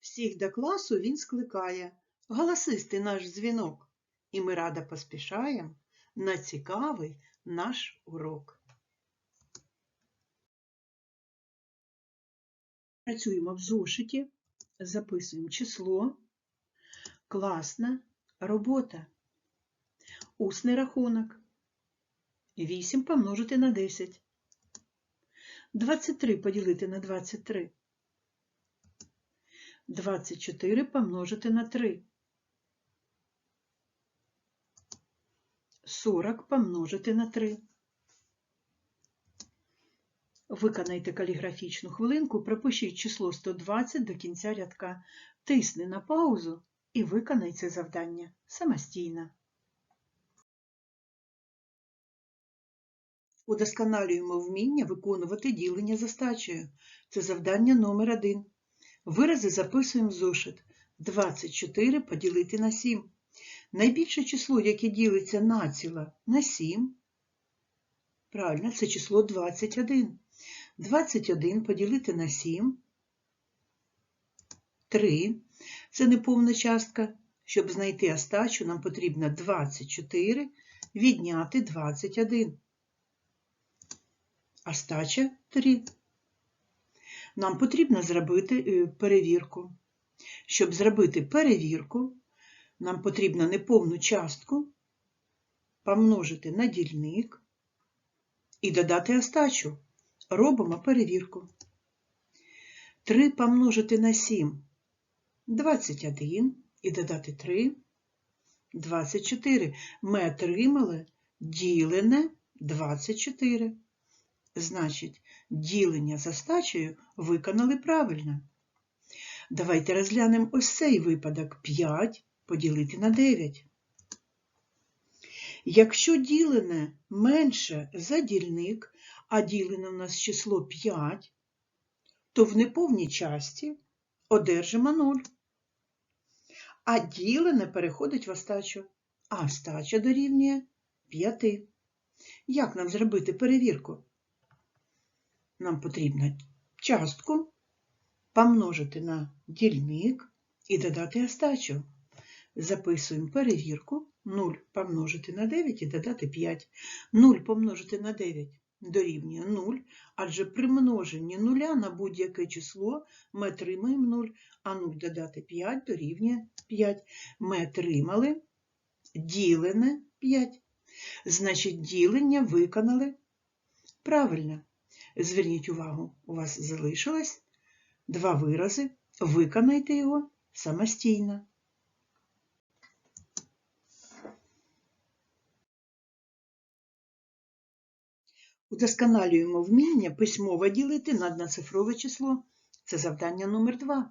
Всіх до класу він скликає, голосистий наш дзвінок, і ми радо поспішаєм на цікавий наш урок. Працюємо в зошиті, записуємо число, класна робота, усний рахунок. 8 помножити на 10. 23 поділити на 23. 24 помножити на 3. 40 помножити на 3. Виконайте каліграфічну хвилинку, пропишіть число 120 до кінця рядка, тисни на паузу і виконай це завдання самостійно. Удосконалюємо вміння виконувати ділення за стачею. Це завдання номер 1 Вирази записуємо зошит. 24 поділити на 7. Найбільше число, яке ділиться націла на 7. Правильно, це число 21. 21 поділити на 7. 3. Це неповна частка. Щоб знайти остачу, нам потрібно 24 відняти 21. Остача 3. Нам потрібно зробити перевірку. Щоб зробити перевірку, нам потрібно неповну частку помножити на дільник і додати остачу. Робимо перевірку. 3 помножити на 7 21 і додати 3 24. Ми отримали ділене 24. Значить, ділення за стачею виконали правильно. Давайте розглянемо ось цей випадок 5 поділити на 9. Якщо ділене менше за дільник, а ділене у нас число 5, то в неповній часті одержимо 0. А ділене переходить в остачу, а остача дорівнює 5. Як нам зробити перевірку? Нам потрібно частку помножити на дільник і додати остачу. Записуємо перевірку 0 помножити на 9 і додати 5. 0 помножити на 9 дорівнює 0, адже при множенні 0 на будь-яке число ми отримаємо 0, а 0 додати 5 дорівнює 5. Ми отримали ділене 5. Значить, ділення виконали правильно. Зверніть увагу, у вас залишилось два вирази, виконайте його самостійно. Удосконалюємо вміння письмово ділити на одноцифрове число. Це завдання номер 2.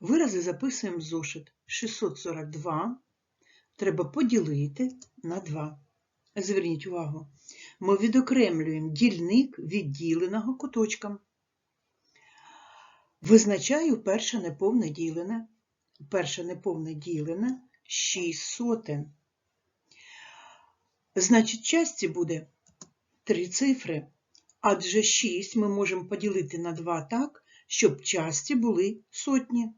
Вирази записуємо в зошит 642. Треба поділити на 2. Зверніть увагу, ми відокремлюємо дільник від діленого куточком. Визначаю перше неповне ділене. Перше неповне ділене 6 сотен. Значить, часті буде 3 цифри. Адже 6 ми можемо поділити на 2 так, щоб часті були сотні.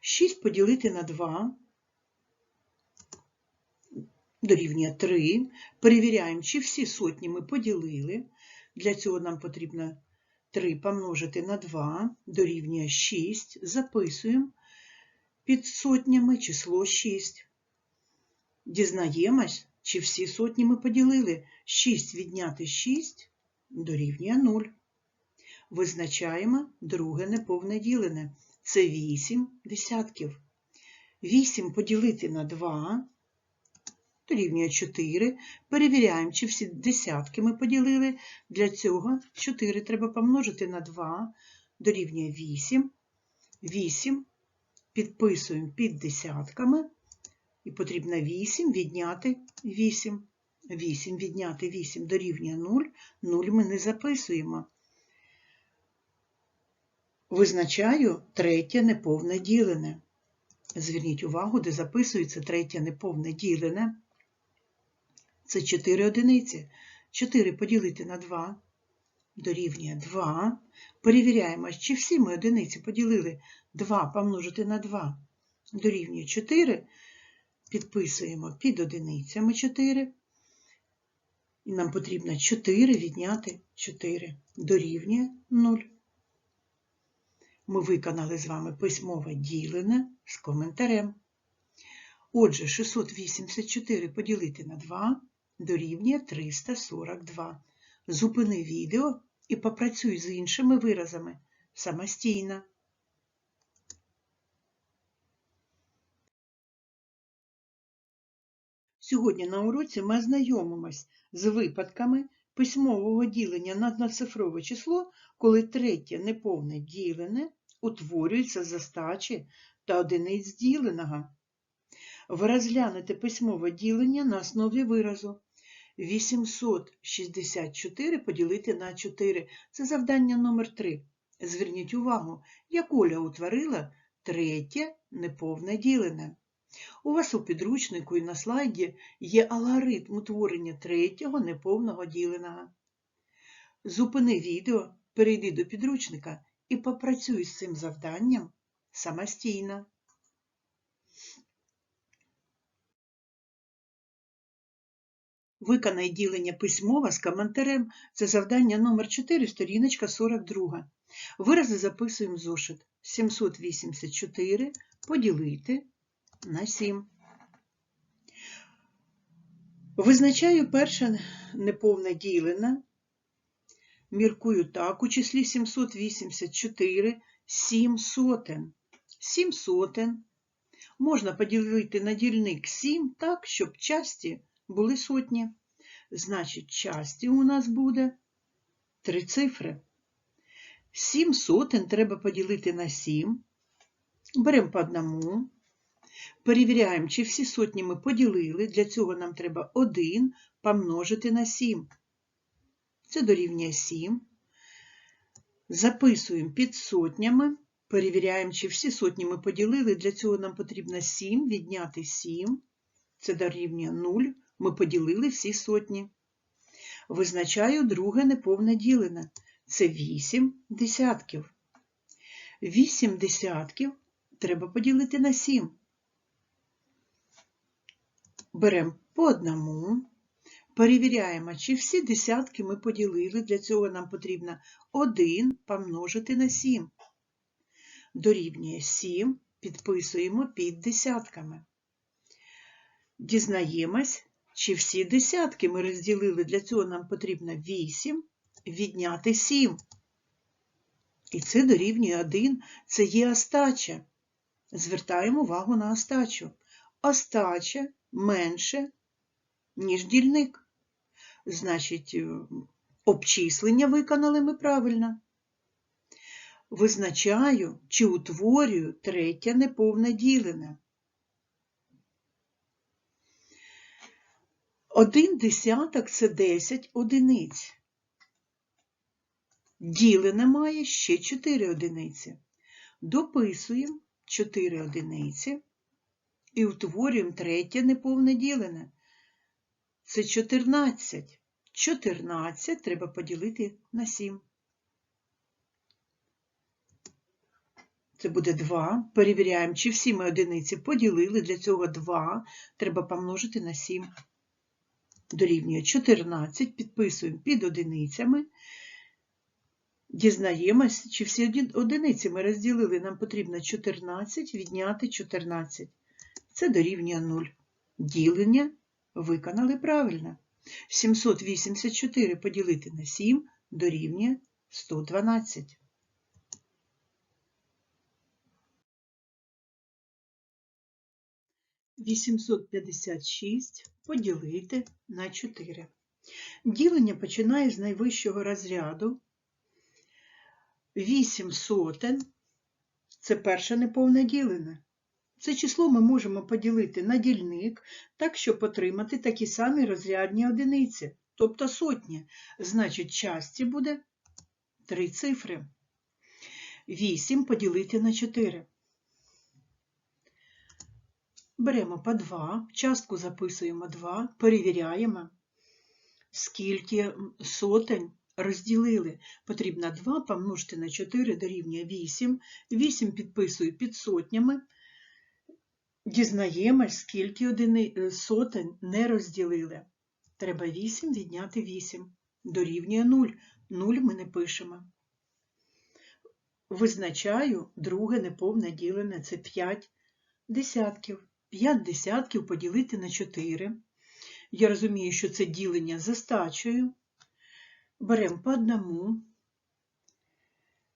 6 поділити на 2 дорівнює 3. Перевіряємо, чи всі сотні ми поділили. Для цього нам потрібно 3 помножити на 2 дорівнює 6. Записуємо під сотнями число 6. Дізнаємось, чи всі сотні ми поділили. 6 відняти 6 дорівнює 0. Визначаємо друге неповне ділене. Це 8 десятків. 8 поділити на 2 дорівнює 4. Перевіряємо, чи всі десятки ми поділили. Для цього 4 треба помножити на 2, дорівнює 8. 8 підписуємо під десятками. І потрібно 8 відняти 8. 8 відняти 8 дорівнює 0. 0 ми не записуємо. Визначаю третє неповне ділене. Зверніть увагу, де записується третє неповне ділене. Це 4 одиниці. 4 поділити на 2 дорівнює 2. Перевіряємо, чи всі ми одиниці поділили 2 помножити на 2 дорівнює 4. Підписуємо під одиницями 4. І нам потрібно 4 відняти 4 дорівнює 0. Ми виконали з вами письмове ділене з коментарем. Отже, 684 поділити на 2 дорівнює 342. Зупини відео і попрацюй з іншими виразами самостійно. Сьогодні на уроці ми ознайомимось з випадками письмового ділення на одноцифрове число, коли третє неповне ділене утворюється з остачі та одиниць діленого. Ви розглянете письмове ділення на основі виразу 864 поділити на 4. Це завдання номер 3. Зверніть увагу, як Оля утворила третє неповне ділене. У вас у підручнику і на слайді є алгоритм утворення третього неповного діленого. Зупини відео, перейди до підручника і попрацюй з цим завданням самостійно. Виконай ділення письмова з коментарем. Це завдання номер 4 сторіночка 42. Вирази записуємо зошит. 784 поділити на 7. Визначаю перше неповне ділене. Міркую так, у числі 784 7 сотен. 7 сотен. Можна поділити на дільник 7 так, щоб часті були сотні. Значить, часті у нас буде три цифри. 7 сотен треба поділити на 7. Беремо по одному. Перевіряємо, чи всі сотні ми поділили. Для цього нам треба 1 помножити на 7. Це дорівнює 7. Записуємо під сотнями. Перевіряємо, чи всі сотні ми поділили. Для цього нам потрібно 7 відняти 7. Це дорівнює 0. Ми поділили всі сотні. Визначаю друге неповне ділене. Це 8 десятків. 8 десятків треба поділити на 7. Беремо по одному. Перевіряємо, чи всі десятки ми поділили. Для цього нам потрібно 1 помножити на 7. Дорівнює 7, підписуємо під десятками. Дізнаємось, чи всі десятки ми розділили. Для цього нам потрібно 8 відняти 7. І це дорівнює 1. Це є остача. Звертаємо увагу на остачу. Остача менше, ніж дільник. Значить, обчислення виконали ми правильно. Визначаю чи утворюю третє неповне ділене. Один десяток це 10 одиниць. Ділене має ще 4 одиниці. Дописуємо 4 одиниці і утворюємо третє неповне ділене. Це 14. 14 треба поділити на 7. Це буде 2. Перевіряємо, чи всі ми одиниці поділили. Для цього 2 треба помножити на 7. Дорівнює 14, підписуємо під одиницями. Дізнаємось, чи всі одиниці ми розділили. Нам потрібно 14 відняти 14. Це дорівнює 0. Ділення виконали правильно. 784 поділити на 7 дорівнює 112. Вісімсот п'ятдесят шість поділити на 4. Ділення починає з найвищого розряду. 8 сотен це перше неповне ділене. Це число ми можемо поділити на дільник, так, щоб отримати такі самі розрядні одиниці, тобто сотні. Значить, часті буде 3 цифри. 8 поділити на 4. Беремо по 2, частку записуємо 2, перевіряємо, скільки сотень розділили. Потрібно 2 помножити на 4 дорівнює 8. 8 підписую під сотнями. Дізнаємось, скільки одини... е, сотень не розділили. Треба 8 відняти 8. Дорівнює 0. 0 ми не пишемо. Визначаю друге неповне ділене – це 5 десятків. 5 десятків поділити на 4. Я розумію, що це ділення за стачею. Беремо по одному.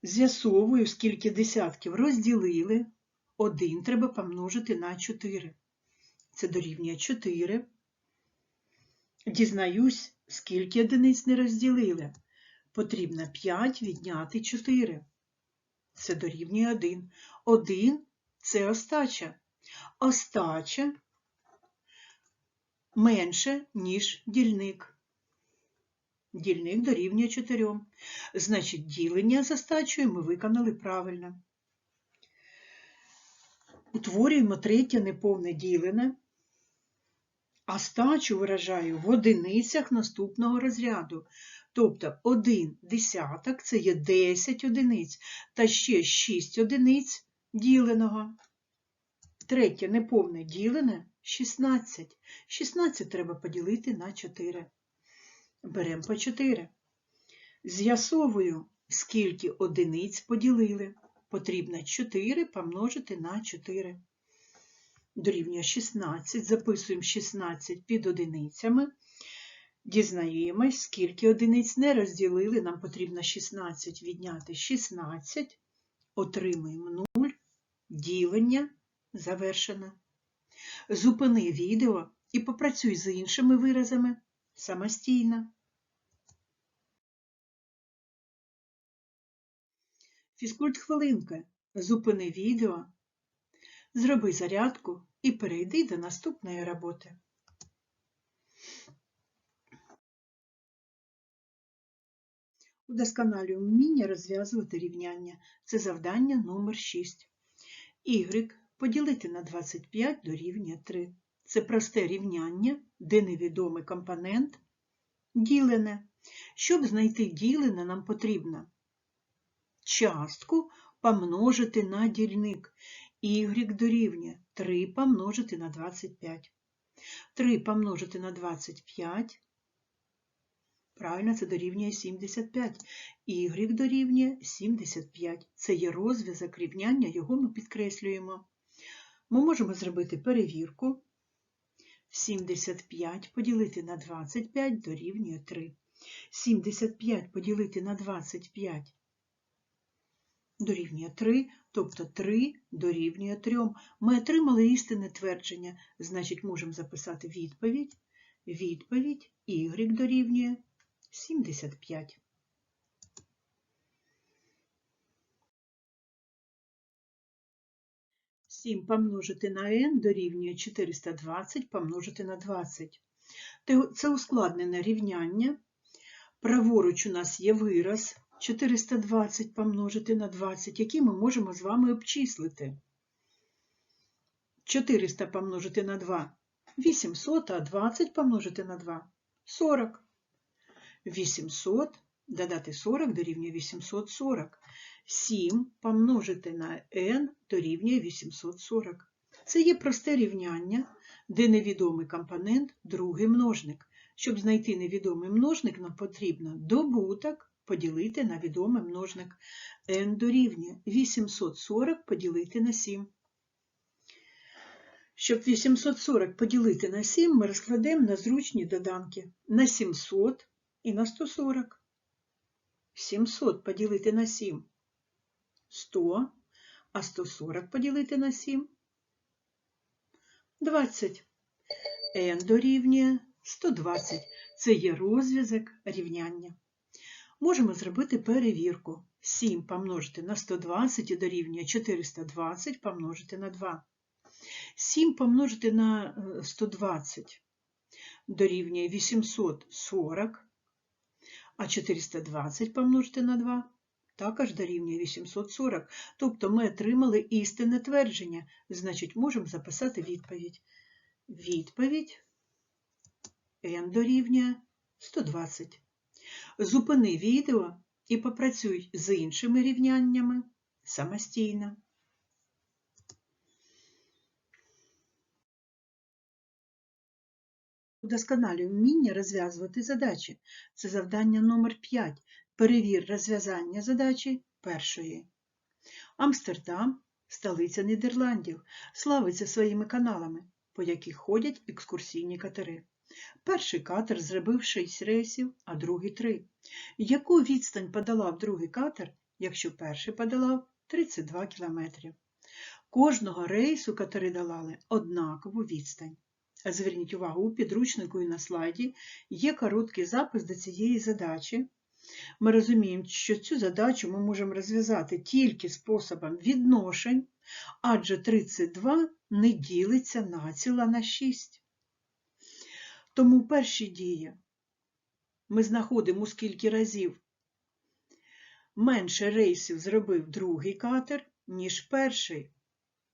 З'ясовую, скільки десятків розділили. 1 треба помножити на 4. Це дорівнює 4. Дізнаюсь, скільки одиниць не розділили. Потрібно 5 відняти 4. Це дорівнює 1. 1 – це остача. Остача менше, ніж дільник. Дільник дорівнює 4. Значить, ділення за стачею ми виконали правильно. Утворюємо третє неповне ділене, а стачу виражаю в одиницях наступного розряду. Тобто 1 десяток це є 10 одиниць, та ще 6 одиниць діленого. Третє неповне ділене 16. 16 треба поділити на 4. Беремо по 4. З'ясовую, скільки одиниць поділили. Потрібно 4 помножити на 4. Дорівнює 16. Записуємо 16 під одиницями. Дізнаємось, скільки одиниць не розділили. Нам потрібно 16 відняти 16. Отримуємо 0. Ділення завершено. Зупини відео і попрацюй з іншими виразами самостійно. Фізкульт хвилинка. Зупини відео, зроби зарядку і перейди до наступної роботи. Удосконалюй вміння розв'язувати рівняння. Це завдання номер 6. Y поділити на 25 дорівнює 3. Це просте рівняння, де невідомий компонент ділене. Щоб знайти ділене, нам потрібно частку помножити на дільник. Y дорівнює 3 помножити на 25. 3 помножити на 25. Правильно, це дорівнює 75. Y дорівнює 75. Це є розв'язок рівняння, його ми підкреслюємо. Ми можемо зробити перевірку. 75 поділити на 25 дорівнює 3. 75 поділити на 25 дорівнює 3, тобто 3 дорівнює 3. Ми отримали істинне твердження, значить, можемо записати відповідь. Відповідь y дорівнює 75. Сім помножити на n дорівнює 420 помножити на 20. Це ускладнене рівняння. Праворуч у нас є вираз 420 помножити на 20, який ми можемо з вами обчислити. 400 помножити на 2 800, а 20 помножити на 2 40. 800 додати 40 дорівнює 840. 7 помножити на n дорівнює 840. Це є просте рівняння, де невідомий компонент другий множник. Щоб знайти невідомий множник, нам потрібно добуток поділити на відомий множник. n дорівнює 840 поділити на 7. Щоб 840 поділити на 7, ми розкладемо на зручні доданки на 700 і на 140. 700 поділити на 7 100, а 140 поділити на 7 20. n дорівнює 120. Це є розв'язок рівняння. Можемо зробити перевірку. 7 помножити на 120 і дорівнює 420 помножити на 2. 7 помножити на 120 дорівнює 840, а 420 помножити на 2 також дорівнює 840. Тобто ми отримали істинне твердження, значить, можемо записати відповідь. Відповідь n дорівнює 120. Зупини відео і попрацюй з іншими рівняннями самостійно. Удосконалюй вміння розв'язувати задачі. Це завдання номер 5. Перевір розв'язання задачі першої. Амстердам, столиця Нідерландів, славиться своїми каналами, по яких ходять екскурсійні катери. Перший катер зробив 6 рейсів, а другий 3. Яку відстань подолав другий катер, якщо перший подолав 32 кілометрів? Кожного рейсу катери долали однакову відстань. Зверніть увагу, у підручнику і на слайді є короткий запис до цієї задачі. Ми розуміємо, що цю задачу ми можемо розв'язати тільки способом відношень, адже 32 не ділиться націло на 6. Тому перші дії ми знаходимо, скільки разів менше рейсів зробив другий катер, ніж перший.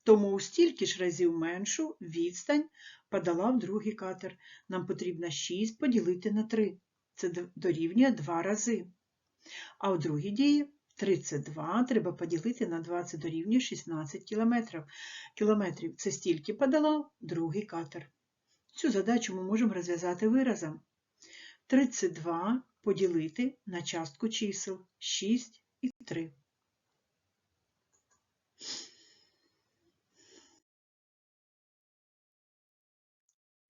Тому у стільки ж разів меншу відстань подолав другий катер. Нам потрібно 6 поділити на 3. Це дорівнює 2 рази. А у другій дії 32 треба поділити на 20 дорівнює 16 кілометрів. кілометрів. Це стільки подолав другий катер. Цю задачу ми можемо розв'язати виразом. 32 поділити на частку чисел 6 і 3.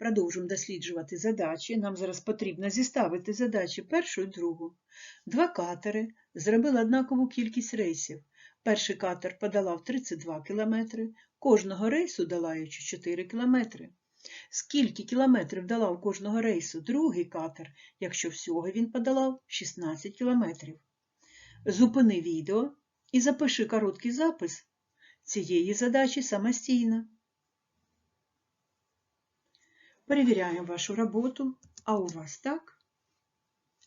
Продовжуємо досліджувати задачі. Нам зараз потрібно зіставити задачі першу і другу. Два катери зробили однакову кількість рейсів. Перший катер подолав 32 км, кожного рейсу долаючи 4 км. Скільки кілометрів долав кожного рейсу другий катер, якщо всього він подолав 16 кілометрів? Зупини відео і запиши короткий запис цієї задачі самостійно. Перевіряємо вашу роботу, а у вас так?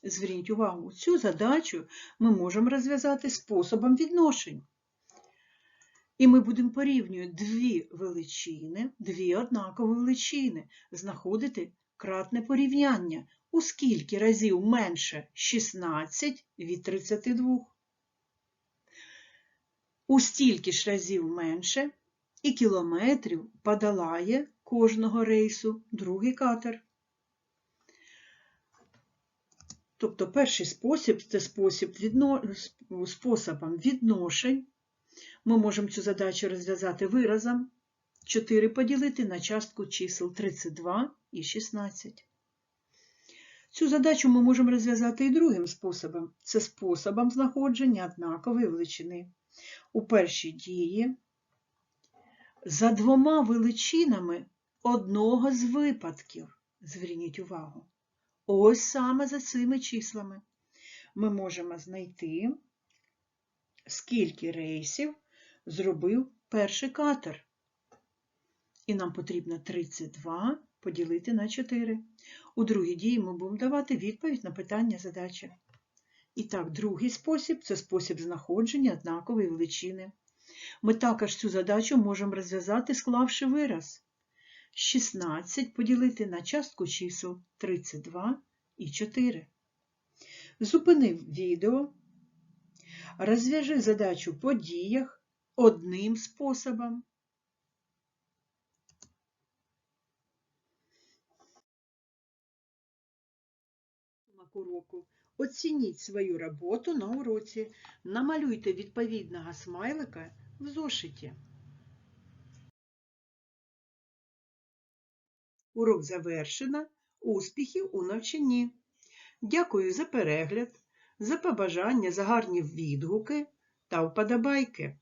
Зверніть увагу, цю задачу ми можемо розв'язати способом відношень. І ми будемо порівнювати дві величини, дві однакові величини, знаходити кратне порівняння, у скільки разів менше 16 від 32. У стільки ж разів менше і кілометрів подолає кожного рейсу другий катер. Тобто перший спосіб це спосіб відно... способом відношень. Ми можемо цю задачу розв'язати виразом 4 поділити на частку чисел 32 і 16. Цю задачу ми можемо розв'язати і другим способом. Це способом знаходження однакової величини. У першій дії за двома величинами одного з випадків. Зверніть увагу. Ось саме за цими числами ми можемо знайти, скільки рейсів зробив перший катер. І нам потрібно 32 поділити на 4. У другій дії ми будемо давати відповідь на питання задачі. І так, другий спосіб це спосіб знаходження однакової величини. Ми також цю задачу можемо розв'язати, склавши вираз. 16 поділити на частку чисел 32 і 4. Зупини відео, розв'яжи задачу по діях одним способом. уроку. Оцініть свою роботу на уроці. Намалюйте відповідного смайлика в зошиті. Урок завершено. Успіхів у навчанні. Дякую за перегляд, за побажання, за гарні відгуки та вподобайки.